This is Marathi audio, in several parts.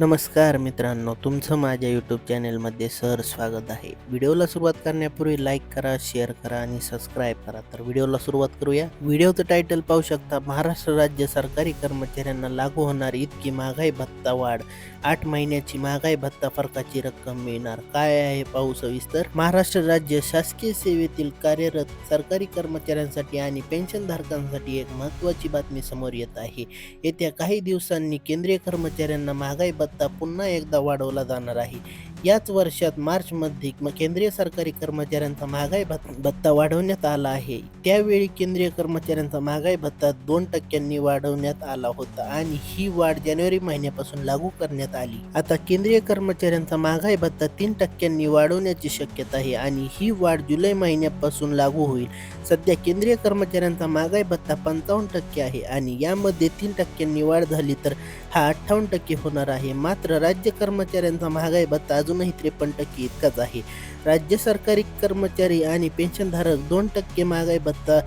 नमस्कार मित्रांनो तुमचं माझ्या यूट्यूब चॅनेलमध्ये सर स्वागत आहे. व्हिडिओला सुरुवात करण्यापूर्वी लाईक करा शेअर करा आणि सबस्क्राईब करा. तर व्हिडिओला सुरुवात करूया. व्हिडिओचं टायटल पाहू शकता महाराष्ट्र राज्य सरकारी कर्मचाऱ्यांना लागू होणार इतकी महागाई भत्ता वाढ. आठ महिन्याची महागाई भत्ता फरकाची रक्कम मिळणार. काय आहे पाहू सविस्तर. महाराष्ट्र राज्य शासकीय सेवेतील कार्यरत सरकारी कर्मचाऱ्यांसाठी आणि पेन्शनधारकांसाठी एक महत्त्वाची बातमी समोर येत आहे. येत्या काही दिवसांनी केंद्रीय कर्मचाऱ्यांना महागाई भत्ता भत्ता पुन्हा एकदा वाढवला जाणार आहे. याच वर्षात मार्चमध्ये केंद्रीय सरकारी कर्मचाऱ्यांचा महागाई भत्ता वाढवण्यात आला आहे. त्यावेळी केंद्रीय कर्मचाऱ्यांचा महागाई भत्ता दोन टक्क्यांनी वाढवण्यात आला होता आणि ही वाढ जानेवारी महिन्यापासून लागू करण्यात आली. आता केंद्रीय कर्मचाऱ्यांचा महागाई भत्ता तीन टक्क्यांनी वाढवण्याची शक्यता आहे आणि ही वाढ जुलै महिन्यापासून लागू होईल. सध्या केंद्रीय कर्मचाऱ्यांचा महागाई भत्ता पंचावन्न टक्के आहे आणि यामध्ये तीन टक्क्यांनी वाढ झाली तर हा अठ्ठावन्न टक्के होणार आहे. मात्र राज्य कर्मचाऱ्यांचा महागाई भत्ता अजूनही त्रेपन्न टक्के इतकाच आहे. राज्य सरकारी कर्मचारी आणि पेन्शनधारक दोन टक्के महागाई भत्ता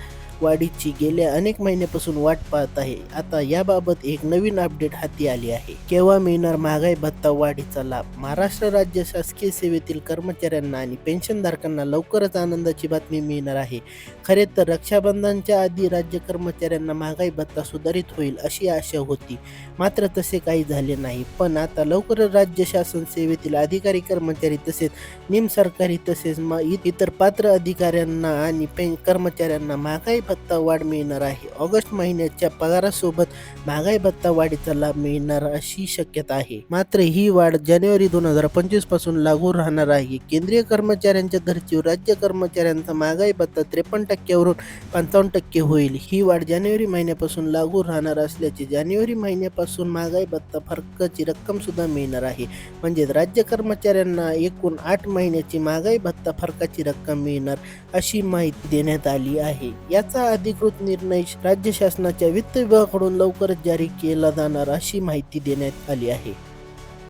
वाढीची गेल्या अनेक महिन्यापासून वाट पाहत आहे. आता याबाबत एक नवीन अपडेट हाती आली आहे. केव्हा मिळणार महागाई भत्ता वाढीचा लाभ? महाराष्ट्र राज्य शासकीय सेवेतील कर्मचाऱ्यांना आणि पेन्शनधारकांना लवकरच आनंदाची बातमी मिळणार आहे. खरे तर रक्षाबंधनच्या आधी राज्य कर्मचाऱ्यांना महागाई भत्ता सुधारित होईल अशी आशा होती. मात्र तसे काही झाले नाही. पण आता लवकरच राज्य शासन सेवेतील अधिकारी कर्मचारी तसेच निमसरकारी तसेच इ- इतर पात्र अधिकाऱ्यांना आणि पेन कर्मचाऱ्यांना महागाई भत्ता वाढ मिळणार आहे. ऑगस्ट महिन्याच्या पगारासोबत महागाई भत्ता वाढीचा लाभ मिळणार अशी शक्यता आहे. मात्र ही वाढ जानेवारी दोन हजार पंचवीसपासून लागू राहणार आहे. केंद्रीय कर्मचाऱ्यांच्या धर्तीवर राज्य कर्मचाऱ्यांचा महागाई भत्ता त्रेपन्न टक्क्यावरून पंचावन्न टक्के होईल. ही वाढ जानेवारी महिन्यापासून लागू राहणार असल्याचे जानेवारी महिन्यापासून महागाई भत्ता फरकाची रक्कम सुद्धा मिळणार आहे. म्हणजेच राज्य कर्मचाऱ्यांना एकूण आठ महिन्याची महागाई भत्ता फरकाची रक्कम मिळणार अशी माहिती देण्यात आली आहे. याचा अधिकृत निर्णय राज्य शासनाच्या वित्त विभागाकडून लवकरच जारी केला जाणार अशी माहिती देण्यात आली आहे.